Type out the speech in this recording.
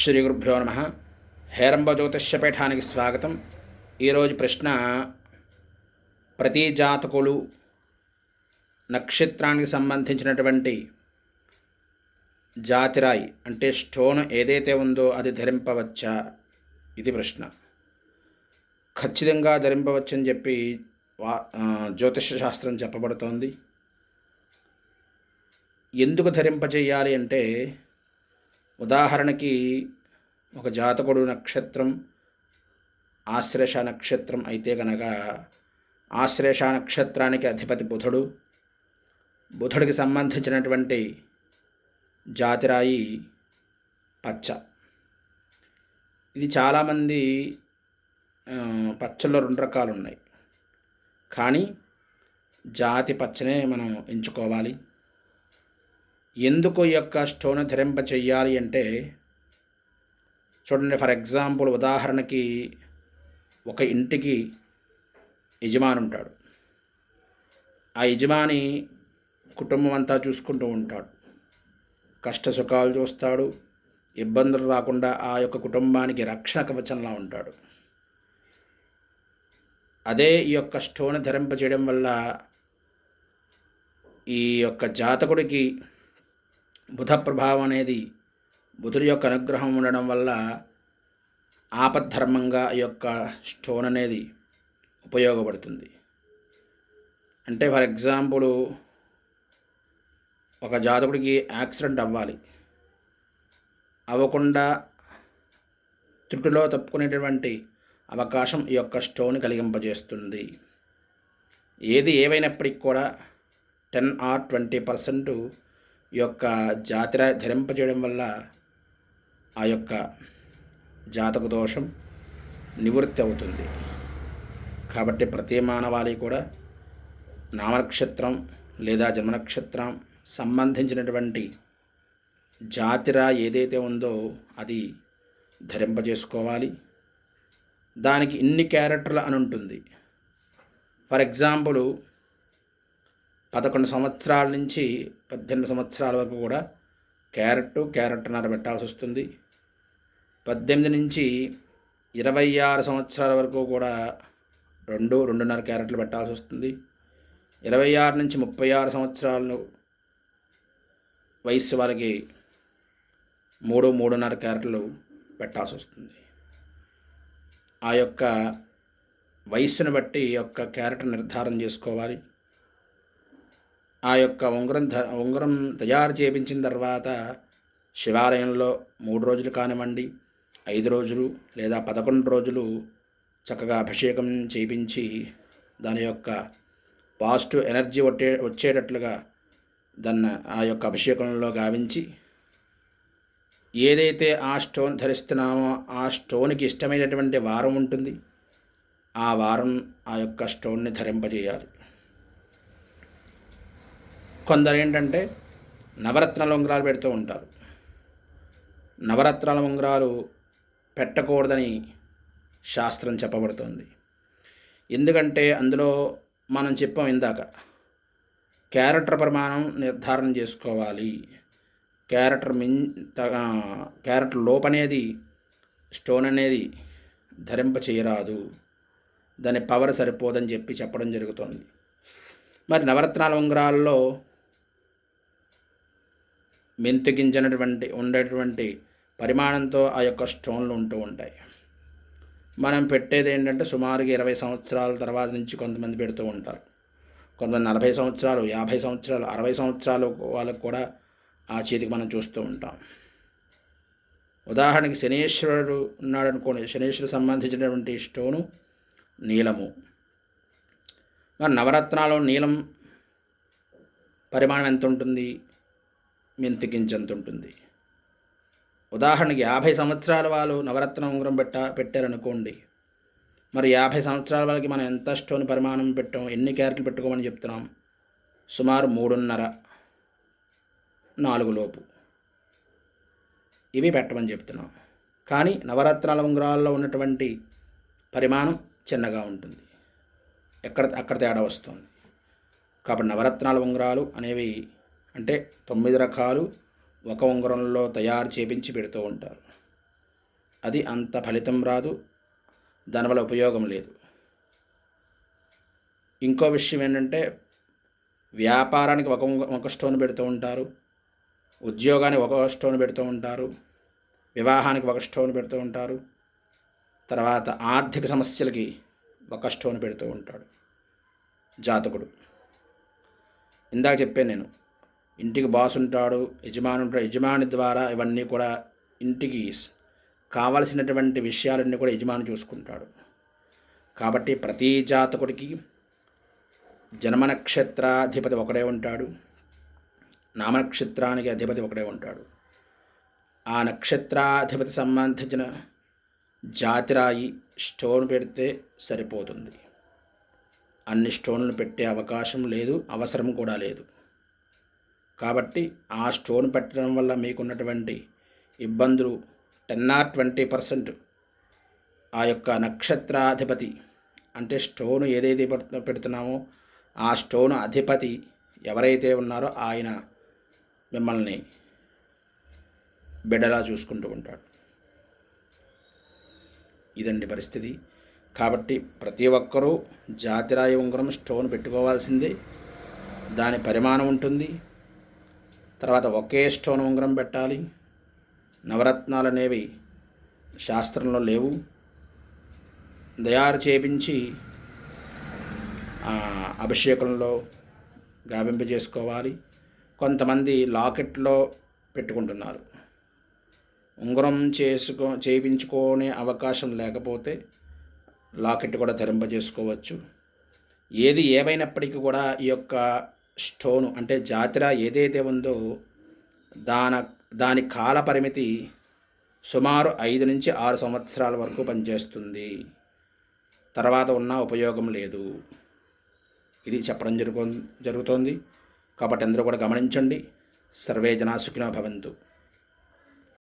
శ్రీ గురుభ్యో నమ. హేరంబ జ్యోతిష్యపీఠానికి స్వాగతం. ఈరోజు ప్రశ్న ప్రతి జాతకులు నక్షత్రానికి సంబంధించినటువంటి జాతిరాయి అంటే స్టోన్ ఏదైతే ఉందో అది ధరింపవచ్చా? ఇది ప్రశ్న. ఖచ్చితంగా ధరింపవచ్చని చెప్పి వా జ్యోతిష్య శాస్త్రం చెప్పబడుతోంది. ఎందుకు ధరింపచేయాలి అంటే ఉదాహరణకి ఒక జాతకుడు నక్షత్రం ఆశ్లేష నక్షత్రం అయితే గనక ఆశ్లేష నక్షత్రానికి అధిపతి బుధుడు. బుధుడికి సంబంధించినటువంటి జాతిరాయి పచ్చ. ఇది చాలామంది పచ్చల్లో రెండు రకాలు ఉన్నాయి కానీ జాతి పచ్చనే మనం ఎంచుకోవాలి. ఎందుకు ఈ యొక్క స్టోన్ ధరింప చెయ్యాలి అంటే చూడండి ఫర్ ఎగ్జాంపుల్ ఉదాహరణకి ఒక ఇంటికి యజమాని ఉంటాడు. ఆ యజమాని కుటుంబం అంతా చూసుకుంటూ ఉంటాడు. కష్ట సుఖాలు చూస్తాడు. ఇబ్బందులు రాకుండా ఆ యొక్క కుటుంబానికి రక్షణ కవచంలా ఉంటాడు. అదే ఈ యొక్క స్టోన్ ధరింప చేయడం వల్ల ఈ యొక్క జాతకుడికి బుధ ప్రభావం అనేది బుధుడి యొక్క అనుగ్రహం ఉండడం వల్ల ఆపద్ధర్మంగా ఈ యొక్క స్టోన్ అనేది ఉపయోగపడుతుంది. అంటే ఫర్ ఎగ్జాంపుల్ ఒక జాతకుడికి యాక్సిడెంట్ అవ్వాలి. అవ్వకుండా త్రుటిలో తప్పుకునేటువంటి అవకాశం ఈ యొక్క స్టోన్ కలిగింపజేస్తుంది. ఏది ఏవైనప్పటికీ కూడా టెన్ ఆర్ ట్వంటీ పర్సెంట్ ఈ యొక్క జాతిర ధరింపజేయడం వల్ల ఆ యొక్క జాతక దోషం నివృత్తి అవుతుంది. కాబట్టి ప్రతి మానవాళి కూడా నామనక్షత్రం లేదా జన్మనక్షత్రం సంబంధించినటువంటి జాతిర ఏదైతే ఉందో అది ధరింపజేసుకోవాలి. దానికి ఇన్ని క్యారెక్టర్లు అని ఉంటుంది ఫర్ ఎగ్జాంపుల్ పదకొండు సంవత్సరాల నుంచి పద్దెనిమిది సంవత్సరాల వరకు కూడా క్యారెట్ క్యారెట్నర పెట్టాల్సి వస్తుంది. పద్దెనిమిది నుంచి ఇరవై ఆరు సంవత్సరాల వరకు కూడా రెండు రెండున్నర క్యారెట్లు పెట్టాల్సి వస్తుంది. ఇరవై ఆరు నుంచి ముప్పై ఆరు సంవత్సరాలు వయస్సు వాళ్ళకి మూడు మూడున్నర క్యారెట్లు పెట్టాల్సి వస్తుంది. ఆ యొక్క వయస్సును బట్టి యొక్క క్యారెట్ నిర్ధారణ చేసుకోవాలి. ఆ యొక్క ఉంగరం ఉంగరం తయారు చేయించిన తర్వాత శివాలయంలో మూడు రోజులు కానివ్వండి ఐదు రోజులు లేదా పదకొండు రోజులు చక్కగా అభిషేకం చేయించి దాని యొక్క పాజిటివ్ ఎనర్జీ వచ్చే వచ్చేటట్లుగా దాన్ని ఆ యొక్క అభిషేకంలో గావించి ఏదైతే ఆ స్టోన్ ధరిస్తున్నామో ఆ స్టోన్కి ఇష్టమైనటువంటి వారం ఉంటుంది ఆ వారం ఆ యొక్క స్టోన్ని ధరింపజేయాలి. కొందరు ఏంటంటే నవరత్నాల ఉంగరాలు పెడుతూ ఉంటారు. నవరత్నాల ఉంగరాలు పెట్టకూడదని శాస్త్రం చెప్పబడుతుంది. ఎందుకంటే అందులో మనం చెప్పాం ఇందాక క్యారెక్టర్ ప్రమాణం నిర్ధారణ చేసుకోవాలి. క్యారెక్టర్ మిన్ క్యారెక్టర్ లోపనేది స్టోన్ అనేది ధరింప చేయరాదు. దాని పవర్ సరిపోదని చెప్పి చెప్పడం జరుగుతుంది. మరి నవరత్నాల ఉంగరాల్లో మెంతుకించినటువంటి ఉండేటువంటి పరిమాణంతో ఆ యొక్క స్టోన్లు ఉంటూ ఉంటాయి. మనం పెట్టేది ఏంటంటే సుమారుగా ఇరవై సంవత్సరాల తర్వాత నుంచి కొంతమంది పెడుతూ ఉంటారు. కొంతమంది నలభై సంవత్సరాలు యాభై సంవత్సరాలు అరవై సంవత్సరాలు వాళ్ళకు కూడా ఆ చేతికి మనం చూస్తూ ఉంటాం. ఉదాహరణకి శనీశ్వరుడు ఉన్నాడు అనుకోండి శనీశ్వరుడు సంబంధించినటువంటి స్టోను నీలము. మరి నవరత్నాలు నీలం పరిమాణం ఎంత ఉంటుంది? మెంతి ఎంత ఉంటుంది ఉదాహరణకి యాభై సంవత్సరాల వాళ్ళు నవరత్న ఉంగరం పెట్ట పెట్టారనుకోండి. మరి యాభై సంవత్సరాల వాళ్ళకి మనం ఎంత స్టోన్ పరిమాణం పెట్టాం ఎన్ని క్యారెట్లు పెట్టుకోమని చెప్తున్నాం? సుమారు మూడున్నర నాలుగు లోపు. ఇవి పెట్టమని చెప్తున్నాం. కానీ నవరత్నాల ఉంగరాల్లో ఉన్నటువంటి పరిమాణం చిన్నగా ఉంటుంది. ఎక్కడ అక్కడ తేడా వస్తుంది. కాబట్టి నవరత్నాల ఉంగరాలు అనేవి అంటే తొమ్మిది రకాలు ఒక ఉంగరంలో తయారు చేపించి పెడుతూ ఉంటారు. అది అంత ఫలితం రాదు దానివల్ల ఉపయోగం లేదు. ఇంకో విషయం ఏంటంటే వ్యాపారానికి ఒక ఒక స్టోన్ పెడుతూ ఉంటారు ఉద్యోగానికి ఒక స్టోన్ పెడుతూ ఉంటారు వివాహానికి ఒక స్టోన్ పెడుతూ ఉంటారు తర్వాత ఆర్థిక సమస్యలకి ఒక స్టోన్ పెడుతూ ఉంటాడు జాతకుడు. ఇందాక చెప్పాను నేను ఇంటికి బాస్ ఉంటాడు యజమాని ఉంటాడు యజమాని ద్వారా ఇవన్నీ కూడా ఇంటికి కావలసినటువంటి విషయాలన్నీ కూడా యజమాని చూసుకుంటాడు. కాబట్టి ప్రతి జాతకుడికి జన్మ నక్షత్రాధిపతి ఒకడే ఉంటాడు నామనక్షత్రానికి అధిపతి ఒకడే ఉంటాడు. ఆ నక్షత్రాధిపతి సంబంధించిన జాతిరాయి స్టోన్ పెడితే సరిపోతుంది. అన్ని స్టోన్లు పెట్టే అవకాశం లేదు అవసరం కూడా లేదు. కాబట్టి ఆ స్టోన్ పెట్టడం వల్ల మీకున్నటువంటి ఇబ్బందులు టెన్ ఆర్ ట్వంటీ పర్సెంట్ ఆ యొక్క నక్షత్రాధిపతి అంటే స్టోన్ ఏదైతే పెడుతున్నామో ఆ స్టోన్ అధిపతి ఎవరైతే ఉన్నారో ఆయన మిమ్మల్ని బిడ్డలా చూసుకుంటూ ఉంటాడు. ఇదండి పరిస్థితి. కాబట్టి ప్రతి ఒక్కరూ జాతిరాయి ఉంగరం స్టోన్ పెట్టుకోవాల్సిందే. దాని పరిమాణం ఉంటుంది. తర్వాత ఒకే స్టోన్ ఉంగరం పెట్టాలి. నవరత్నాలు అనేవి శాస్త్రంలో లేవు. తయారు చేపించి అభిషేకంలో గావింప చేసుకోవాలి కొంతమంది లాకెట్లో పెట్టుకుంటున్నారు. ఉంగరం చేసుకో చేయించుకునే అవకాశం లేకపోతే లాకెట్ కూడా ధరింపజేసుకోవచ్చు ఏది ఏమైనప్పటికీ కూడా ఈ యొక్క స్టోను అంటే జాతర ఏదైతే ఉందో దాన దాని కాల పరిమితి సుమారు ఐదు నుంచి ఆరు సంవత్సరాల వరకు పనిచేస్తుంది. తర్వాత ఉన్న ఉపయోగం లేదు. ఇది చెప్పడం జరుగు జరుగుతోంది. కాబట్టి అందరూ కూడా గమనించండి. సర్వే జనా సుఖినో భవంతు.